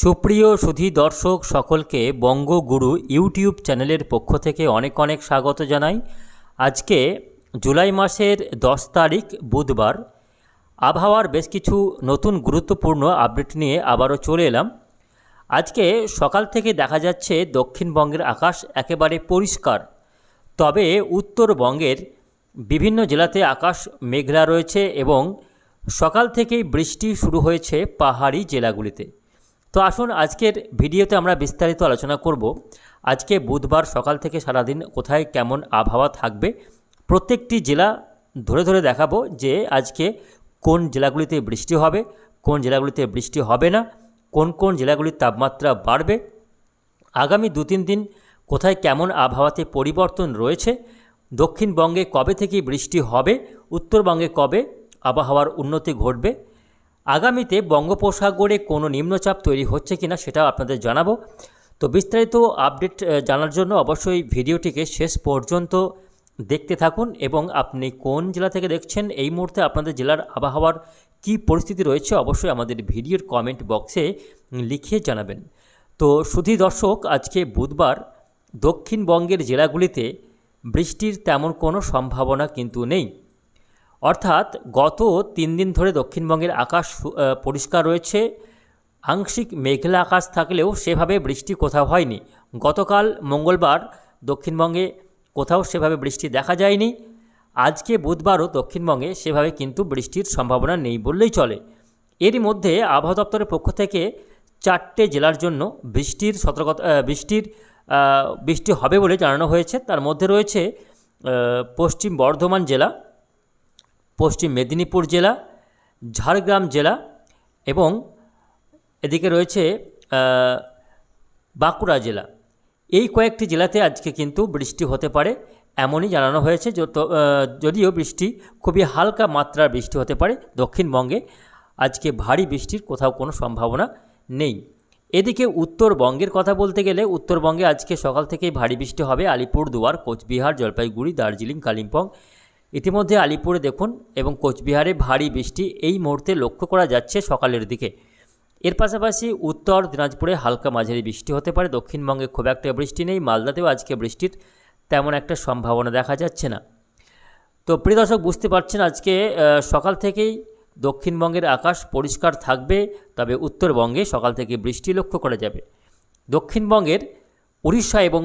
সুপ্রিয় সুধী দর্শক সকলকে বঙ্গগুরু ইউটিউব চ্যানেলের পক্ষ থেকে অনেক অনেক স্বাগত জানাই। আজকে জুলাই মাসের দশ তারিখ, বুধবার। আবহাওয়ার বেশ কিছু নতুন গুরুত্বপূর্ণ আপডেট নিয়ে আবারও চলে এলাম। আজকে সকাল থেকে দেখা যাচ্ছে দক্ষিণবঙ্গের আকাশ একেবারে পরিষ্কার। তবে উত্তরবঙ্গের বিভিন্ন জেলাতে আকাশ মেঘলা রয়েছে এবং সকাল থেকেই বৃষ্টি শুরু হয়েছে পাহাড়ি জেলাগুলিতে। তো আসুন আজকের ভিডিওতে আমরা বিস্তারিত আলোচনা করব। আজকে বুধবার সকাল থেকে সারাদিন কোথায় কেমন আবহাওয়া থাকবে, প্রত্যেকটি জেলা ধরে ধরে দেখাবো যে আজকে কোন জেলাগুলিতে বৃষ্টি হবে, কোন জেলাগুলিতে বৃষ্টি হবে না, কোন কোন জেলাগুলির তাপমাত্রা বাড়বে, আগামী দু তিন দিন কোথায় কেমন আবহাওয়াতে পরিবর্তন রয়েছে, দক্ষিণবঙ্গে কবে থেকে বৃষ্টি হবে, উত্তরবঙ্গে কবে আবহাওয়ার উন্নতি ঘটবে আগামীতে বঙ্গোপসাগরে কোনো নিম্নচাপ তৈরি হচ্ছে কিনা সেটাও আপনাদের জানাব। তো বিস্তারিত আপডেট জানার জন্য অবশ্যই ভিডিওটিকে শেষ পর্যন্ত দেখতে থাকুন এবং আপনি কোন জেলা থেকে দেখছেন এই মুহূর্তে আপনাদের জেলার আবহাওয়ার কী পরিস্থিতি রয়েছে অবশ্যই আমাদের ভিডিওর কমেন্ট বক্সে লিখিয়ে জানাবেন। তো সুধী দর্শক, আজকে বুধবার দক্ষিণবঙ্গের জেলাগুলিতে বৃষ্টির তেমন কোনো সম্ভাবনা কিন্তু নেই। অর্থাৎ গত তিন দিন ধরে দক্ষিণবঙ্গের আকাশ পরিষ্কার রয়েছে। আংশিক মেঘলা আকাশ থাকলেও সেভাবে বৃষ্টি কোথাও হয়নি। গতকাল মঙ্গলবার দক্ষিণবঙ্গে কোথাও সেভাবে বৃষ্টি দেখা যায়নি। আজকে বুধবারও দক্ষিণবঙ্গে সেভাবে কিন্তু বৃষ্টির সম্ভাবনা নেই বললেই চলে। এরই মধ্যে আবহাওয়া দপ্তরের পক্ষ থেকে চারটে জেলার জন্য বৃষ্টির সতর্কতা বৃষ্টির বৃষ্টি হবে বলে জানানো হয়েছে। তার মধ্যে রয়েছে পশ্চিম বর্ধমান জেলা পশ্চিম মেদিনীপুর জেলা, ঝাড়গ্রাম জেলা এবং এদিকে রয়েছে বাঁকুড়া জেলা। এই কয়েকটি জেলাতে আজকে কিন্তু বৃষ্টি হতে পারে এমনই জানানো হয়েছে যদিও বৃষ্টি খুবই হালকা মাত্রার বৃষ্টি হতে পারে দক্ষিণবঙ্গে, আজকে ভারী বৃষ্টির কোথাও কোনো সম্ভাবনা নেই। এদিকে উত্তরবঙ্গের কথা বলতে গেলে উত্তরবঙ্গে আজকে সকাল থেকেই ভারী বৃষ্টি হবে আলিপুর দুয়ার কোচবিহার, জলপাইগুড়ি, দার্জিলিং, কালিম্পং ইতিমধ্যে আলিপুরে দেখুন এবং কোচবিহারে ভারী বৃষ্টি এই মুহূর্তে লক্ষ্য করা যাচ্ছে সকালের দিকে। এর পাশাপাশি উত্তর দিনাজপুরে হালকা মাঝারি বৃষ্টি হতে পারে, দক্ষিণবঙ্গে খুব একটা বৃষ্টি নেই, মালদাতেও আজকে বৃষ্টির তেমন একটা সম্ভাবনা দেখা যাচ্ছে না। তো প্রিয় দর্শক, বুঝতে পারছেন আজকে সকাল থেকেই দক্ষিণবঙ্গের আকাশ পরিষ্কার থাকবে, তবে উত্তরবঙ্গে সকাল থেকে বৃষ্টি লক্ষ্য করা যাবে। দক্ষিণবঙ্গের উড়িষ্যা এবং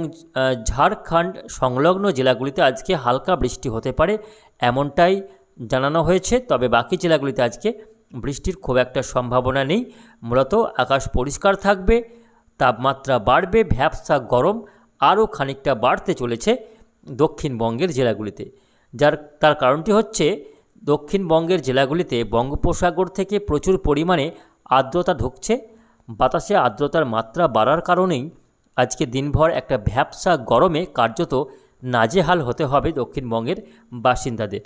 ঝাড়খণ্ড সংলগ্ন জেলাগুলিতে আজকে হালকা বৃষ্টি হতে পারে এমনটাই জানানো হয়েছে। তবে বাকি জেলাগুলিতে আজকে বৃষ্টির খুব একটা সম্ভাবনা নেই। মূলত আকাশ পরিষ্কার থাকবে, তাপমাত্রা বাড়বে, ভ্যাবসা গরম আরও খানিকটা বাড়তে চলেছে দক্ষিণবঙ্গের জেলাগুলিতে। যার, তার কারণটি হচ্ছে দক্ষিণবঙ্গের জেলাগুলিতে বঙ্গোপসাগর থেকে প্রচুর পরিমাণে আর্দ্রতা ঢুকছে। বাতাসে আর্দ্রতার মাত্রা বাড়ার কারণেই আজকে দিনভর একটা ভ্যাবসা গরমে কার্যত নাজেহাল হতে হবে দক্ষিণবঙ্গের বাসিন্দাদের।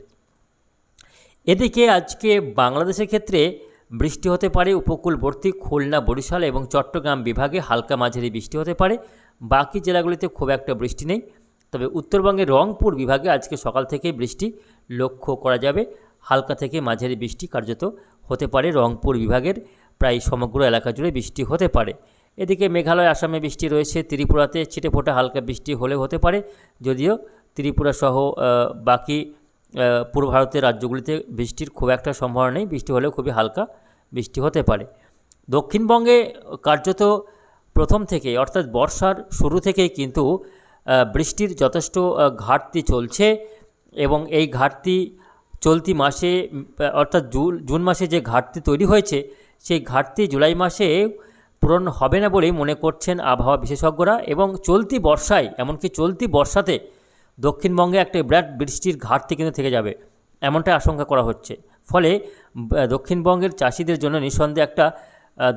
এদিকে আজকে বাংলাদেশের ক্ষেত্রে বৃষ্টি হতে পারে, উপকূলবর্তী খুলনা, বরিশাল এবং চট্টগ্রাম বিভাগে হালকা মাঝারি বৃষ্টি হতে পারে। বাকি জেলাগুলিতে খুব একটা বৃষ্টি নেই। তবে উত্তরবঙ্গের রংপুর বিভাগে আজকে সকাল থেকেই বৃষ্টি লক্ষ্য করা যাবে। হালকা থেকে মাঝারি বৃষ্টি কার্যত হতে পারে। রংপুর বিভাগের প্রায় সমগ্র এলাকা জুড়ে বৃষ্টি হতে পারে। এদিকে মেঘালয়, আসামে বৃষ্টি রয়েছে, ত্রিপুরাতে ছিটেফোঁটা হালকা বৃষ্টি হলেও হতে পারে, যদিও ত্রিপুরা সহ বাকি পূর্ব ভারতের রাজ্যগুলিতে বৃষ্টির খুব একটা সম্ভাবনা নেই, বৃষ্টি হলেও খুবই হালকা বৃষ্টি হতে পারে। দক্ষিণবঙ্গে কার্যত প্রথম থেকে অর্থাৎ বর্ষার শুরু থেকেই কিন্তু বৃষ্টির যথেষ্ট ঘাটতি চলছে এবং এই ঘাটতি চলতি মাসে অর্থাৎ জুন জুন মাসে যে ঘাটতি তৈরি হয়েছে, সেই ঘাটতি জুলাই মাসে পূরণ হবে না বলেই মনে করছেন আবহাওয়া বিশেষজ্ঞরা এবং চলতি বর্ষায়, এমনকি চলতি বর্ষাতে দক্ষিণবঙ্গে একটা বিরাট বৃষ্টির ঘাটতি কিন্তু থেকে যাবে এমনটাই আশঙ্কা করা হচ্ছে। ফলে দক্ষিণবঙ্গের চাষিদের জন্য নিঃসন্দেহে একটা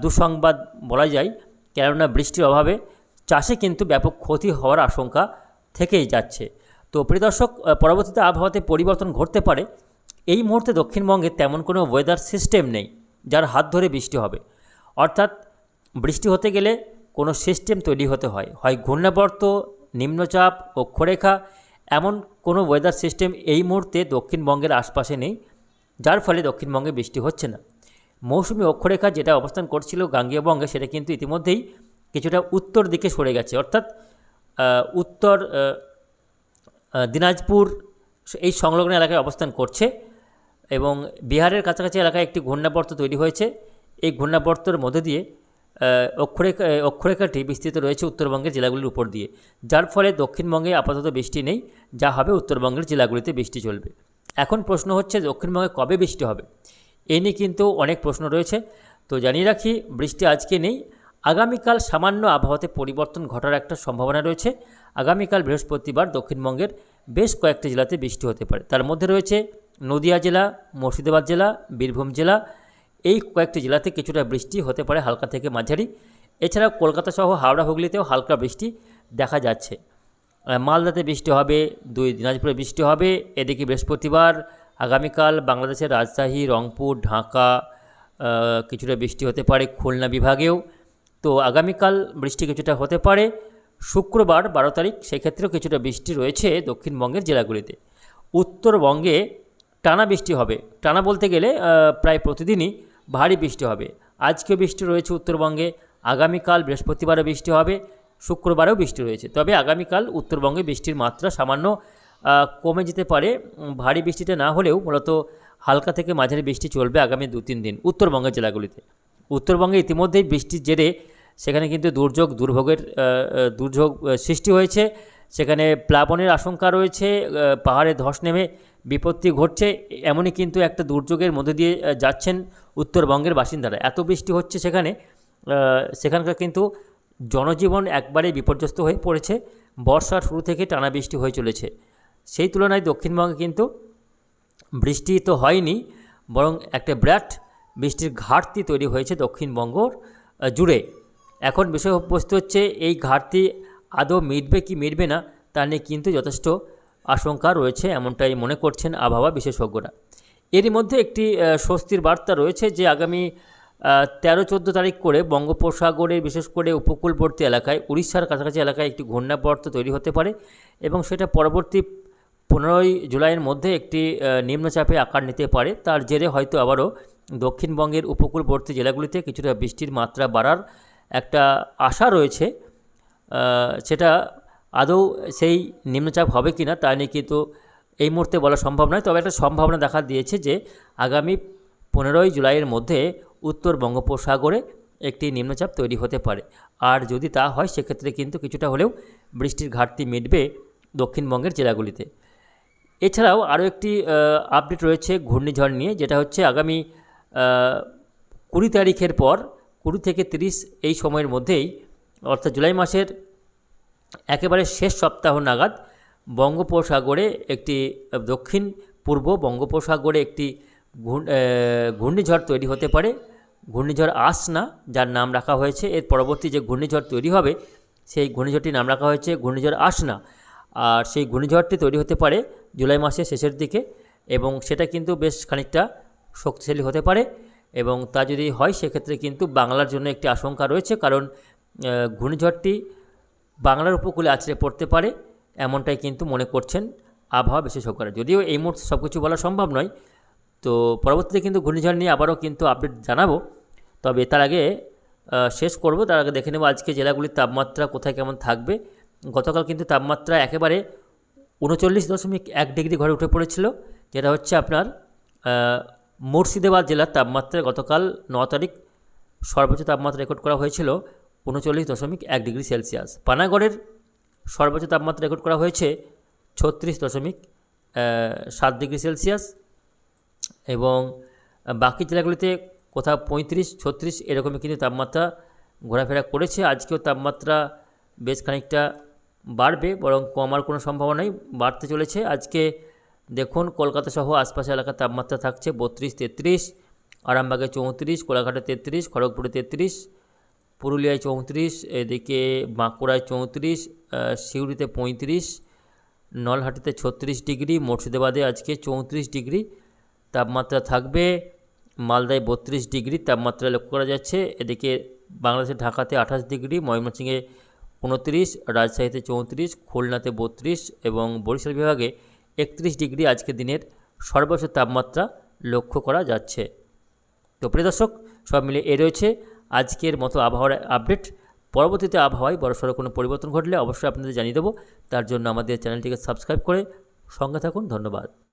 দুঃসংবাদ বলা যায়, কেননা বৃষ্টির অভাবে চাষে কিন্তু ব্যাপক ক্ষতি হওয়ার আশঙ্কা থেকেই যাচ্ছে। তো প্রিয় দর্শক পরবর্তীতে আবহাওয়াতে পরিবর্তন ঘটতে পারে, এই মুহূর্তে দক্ষিণবঙ্গে তেমন কোনো ওয়েদার সিস্টেম নেই, যার হাত ধরে বৃষ্টি হবে। অর্থাৎ বৃষ্টি হতে গেলে কোনো সিস্টেম তৈরি হতে হয়। হয় ঘূর্ণাবর্ত, নিম্নচাপ অক্ষরেখা এমন কোনো ওয়েদার সিস্টেম এই মুহূর্তে দক্ষিণবঙ্গের আশপাশে নেই, যার ফলে দক্ষিণবঙ্গে বৃষ্টি হচ্ছে না। মৌসুমি অক্ষরেখা যেটা অবস্থান করছিল গাঙ্গেয় বঙ্গে সেটা কিন্তু ইতিমধ্যেই কিছুটা উত্তর দিকে সরে গেছে। অর্থাৎ উত্তর দিনাজপুর এই সংলগ্ন এলাকায় অবস্থান করছে এবং বিহারের কাছাকাছি এলাকায় একটি ঘূর্ণাবর্ত তৈরি হয়েছে। এই ঘূর্ণাবর্তের মধ্যে দিয়ে অক্ষরেখা অক্ষরেখাটি বিস্তৃত রয়েছে উত্তরবঙ্গের জেলাগুলির উপর দিয়ে, যার ফলে দক্ষিণবঙ্গে আপাতত বৃষ্টি নেই, যা হবে উত্তরবঙ্গের জেলাগুলিতে বৃষ্টি চলবে। এখন প্রশ্ন হচ্ছে, দক্ষিণবঙ্গে কবে বৃষ্টি হবে? এ নিয়ে কিন্তু অনেক প্রশ্ন রয়েছে। তো জানিয়ে রাখি, বৃষ্টি আজকে নেই। আগামীকাল সামান্য আবহাওয়াতে পরিবর্তন ঘটার একটা সম্ভাবনা রয়েছে। আগামীকাল বৃহস্পতিবার দক্ষিণবঙ্গের বেশ কয়েকটি জেলাতে বৃষ্টি হতে পারে। তার মধ্যে রয়েছে নদিয়া জেলা, মুর্শিদাবাদ জেলা, বীরভূম জেলা এই কয়েকটি জেলাতে কিছুটা বৃষ্টি হতে পারে হালকা থেকে মাঝারি। এছাড়াও কলকাতা সহ হাওড়া, হুগলিতেও হালকা বৃষ্টি দেখা যাচ্ছে। মালদাতে বৃষ্টি হবে, দুই দিনাজপুরে বৃষ্টি হবে, এদিকে বৃহস্পতিবার, আগামীকাল বাংলাদেশের রাজশাহী, রংপুর, ঢাকা কিছুটা বৃষ্টি হতে পারে খুলনা বিভাগেও। তো আগামীকাল বৃষ্টি কিছুটা হতে পারে, শুক্রবার বারো তারিখ, সেক্ষেত্রেও কিছুটা বৃষ্টি রয়েছে দক্ষিণবঙ্গের জেলাগুলিতে। উত্তরবঙ্গে টানা বৃষ্টি হবে। টানা বলতে গেলে প্রায় প্রতিদিনই ভারী বৃষ্টি হবে। আজকেও বৃষ্টি রয়েছে উত্তরবঙ্গে, আগামীকাল বৃহস্পতিবারও বৃষ্টি হবে, শুক্রবারেও বৃষ্টি রয়েছে। তবে আগামীকাল উত্তরবঙ্গে বৃষ্টির মাত্রা সামান্য কমে যেতে পারে। ভারী বৃষ্টিটা না হলেও মূলত হালকা থেকে মাঝারি বৃষ্টি চলবে আগামী দু তিন দিন উত্তরবঙ্গের জেলাগুলিতে। উত্তরবঙ্গে ইতিমধ্যেই বৃষ্টির জেরে সেখানে কিন্তু দুর্যোগ, দুর্ভোগের দুর্যোগ সৃষ্টি হয়েছে। সেখানে প্লাবনের আশঙ্কা রয়েছে পাহাড়ে ধস নেমে বিপত্তি ঘটছে, এমনই কিন্তু একটা দুর্যোগের মধ্যে দিয়ে যাচ্ছেন উত্তরবঙ্গের বাসিন্দারা। এত বৃষ্টি হচ্ছে সেখানে সেখানকার কিন্তু জনজীবন একবারে বিপর্যস্ত হয়ে পড়েছে। বর্ষার শুরু থেকে টানা বৃষ্টি হয়ে চলেছে। সেই তুলনায় দক্ষিণবঙ্গে কিন্তু বৃষ্টি তো হয়নি, বরং একটা বিরাট বৃষ্টির ঘাটতি তৈরি হয়েছে দক্ষিণবঙ্গর জুড়ে। এখন বিষয়বস্তু হচ্ছে, এই ঘাটতি আদৌ মিটবে কি মিটবে না, তা নিয়ে কিন্তু যথেষ্ট আশঙ্কা রয়েছে, এমনটাই মনে করছেন আবহাওয়া বিশেষজ্ঞরা। এরই মধ্যে একটি স্বস্তির বার্তা রয়েছে যে আগামী তেরো চোদ্দ তারিখ করে বঙ্গোপসাগরে, বিশেষ করে উপকূলবর্তী এলাকায়, উড়িষ্যার কাছাকাছি এলাকায় একটি ঘূর্ণাবর্ত তৈরি হতে পারে এবং সেটা পরবর্তী পনেরোই জুলাইয়ের মধ্যে একটি নিম্নচাপে আকার নিতে পারে। তার জেরে হয়তো আবারও দক্ষিণবঙ্গের উপকূলবর্তী জেলাগুলিতে কিছুটা বৃষ্টির মাত্রা বাড়ার একটা আশা রয়েছে। সেটা আদৌ সেই নিম্নচাপ হবে কি না তা নিয়ে কিন্তু এই মুহূর্তে বলা সম্ভব নয়। তবে একটা সম্ভাবনা দেখা দিয়েছে যে আগামী পনেরোই জুলাইয়ের মধ্যে উত্তর বঙ্গোপসাগরে একটি নিম্নচাপ তৈরি হতে পারে। আর যদি তা হয়, সেক্ষেত্রে কিন্তু কিছুটা হলেও বৃষ্টির ঘাটতি মিটবে দক্ষিণবঙ্গের জেলাগুলিতে। এছাড়াও আরও একটি আপডেট রয়েছে ঘূর্ণিঝড় নিয়ে, যেটা হচ্ছে আগামী কুড়ি তারিখের পর, কুড়ি থেকে তিরিশ এই সময়ের মধ্যেই, অর্থাৎ জুলাই মাসের একেবারে শেষ সপ্তাহ নাগাদ বঙ্গোপসাগরে একটি, দক্ষিণ পূর্ব বঙ্গোপসাগরে একটি ঘূর্ণ- ঘূর্ণিঝড় তৈরি হতে পারে। ঘূর্ণিঝড় আসনা, যার নাম রাখা হয়েছে। এর পরবর্তী যে ঘূর্ণিঝড় তৈরি হবে, সেই ঘূর্ণিঝড়টির নাম রাখা হয়েছে ঘূর্ণিঝড় আসনা। আর সেই ঘূর্ণিঝড়টি তৈরি হতে পারে জুলাই মাসের শেষের দিকে, এবং সেটা কিন্তু বেশ খানিকটা শক্তিশালী হতে পারে, এবং তা যদি হয়, সেক্ষেত্রে কিন্তু বাংলার জন্য একটি আশঙ্কা রয়েছে। কারণ ঘূর্ণিঝড়টি বাংলার উপকূলে আছড়ে পড়তে পারে, এমনটাই কিন্তু মনে করছেন আবহাওয়া বিশেষজ্ঞরা। যদিও এই মুহূর্তে সব কিছু বলা সম্ভব নয়, তো পরবর্তীতে কিন্তু ঘূর্ণিঝড় নিয়ে আবারও কিন্তু আপডেট জানাব। তবে তার আগে শেষ করব, তার আগে দেখে নেব আজকে জেলাগুলির তাপমাত্রা কোথায় কেমন থাকবে। গতকাল কিন্তু তাপমাত্রা একেবারে উনচল্লিশ দশমিক এক ডিগ্রি ঘরে উঠে পড়েছিল, যেটা হচ্ছে আপনার মুর্শিদাবাদ জেলার তাপমাত্রা গতকাল ন তারিখ সর্বোচ্চ তাপমাত্রা রেকর্ড করা হয়েছিল উনচল্লিশ দশমিক এক ডিগ্রি সেলসিয়াস। পানাগড়ের সর্বোচ্চ তাপমাত্রা রেকর্ড করা হয়েছে ছত্রিশ দশমিক সাত ডিগ্রি সেলসিয়াস এবং বাকি জেলাগুলিতে কোথাও পঁয়ত্রিশ, ছত্রিশ এরকমই কিন্তু তাপমাত্রা ঘোরাফেরা করেছে। আজকেও তাপমাত্রা বেশ খানিকটা বাড়বে, বরং কমার কোনো সম্ভাবনা নেই, বাড়তে চলেছে। আজকে দেখুন, কলকাতা সহ আশপাশের এলাকার তাপমাত্রা থাকছে বত্রিশ তেত্রিশ, আরামবাগে চৌত্রিশ, কোলাঘাটে তেত্রিশ, খড়গপুরে তেত্রিশ পুরুলিয়ায় চৌত্রিশ, এদিকে বাঁকুড়ায় চৌত্রিশ সিউড়িতে পঁয়ত্রিশ, নলহাটিতে ছত্রিশ ডিগ্রি, মুর্শিদাবাদে আজকে চৌত্রিশ ডিগ্রি তাপমাত্রা থাকবে। মালদায় বত্রিশ ডিগ্রি তাপমাত্রা লক্ষ্য করা যাচ্ছে। এদিকে বাংলাদেশের ঢাকাতে আঠাশ ডিগ্রি, ময়মনসিংহে উনত্রিশ, রাজশাহীতে চৌত্রিশ, খুলনাতে বত্রিশ এবং বরিশাল বিভাগে একত্রিশ ডিগ্রি আজকের দিনের সর্বোচ্চ তাপমাত্রা লক্ষ্য করা যাচ্ছে। তো প্রিয় দর্শক সব মিলে এ রয়েছে আজকের মতো আবহাওয়ার আপডেট। পরবর্তীতে আবহাওয়ায় বড়সড় কোনো পরিবর্তন ঘটলে অবশ্যই আপনাদের জানিয়ে দেবো। তার জন্য আমাদের চ্যানেলটিকে সাবস্ক্রাইব করে সঙ্গে থাকুন। ধন্যবাদ।